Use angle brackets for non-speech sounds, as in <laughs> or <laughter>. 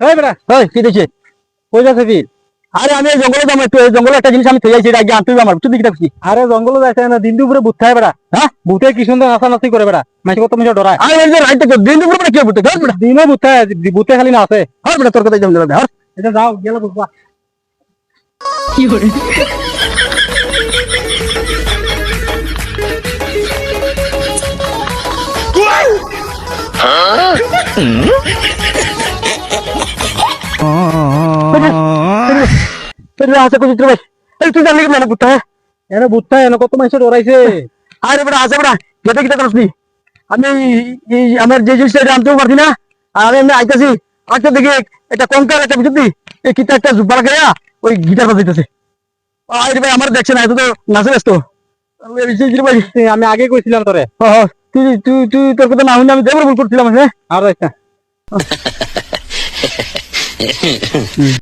এই বেটা ওই কি দিছে কই যাচ্ছে কি আরে আমি জঙ্গলে যাব একটু জঙ্গলে একটা জিনিস আমি থই আইছি এটা আগে আনতে আমার তুই দিকে দেখছি আরে জঙ্গলে যাইছে না দিন দুপুরে বুথ খায় বেটা। হ্যাঁ? বুথে কি সুন্দর নাচানাচি করে বেটা মাইকে কত মিশে ডরায়। আরে এই যে রাইট দিন দুপুরে কি বলতে ধর বেটা? দিনে বুথ খায় বুথে খালি না আছে হর বেটা তোর কথা যাম যাবে হর এটা যাও গেলে বুঝবা তুই আছে কই চিত্র ভাই। তুই জানলি কি না পুত্তা এনে বুথ এনে কত মানুষ ডরাইছে আরে বেটা আছে বেটা। যেটা কিটা করছিস আমি আমার যে জিনিসটা আনতেও পারছি না। আর আমি এমনি আইতাছি দেখি একটা কঙ্কাল একটা বুঝলি এই কিটা একটা ওই গিটার বাজাইতেছে। আরে ভাই আমার দেখছে না এত তো নাচে ব্যস্ত। আমি আগে কইছিলাম তোরে। তুই তুই তোর কথা না শুনে আমি দেবর ভুল করছিলাম হ্যাঁ? আর যাইছ না <laughs>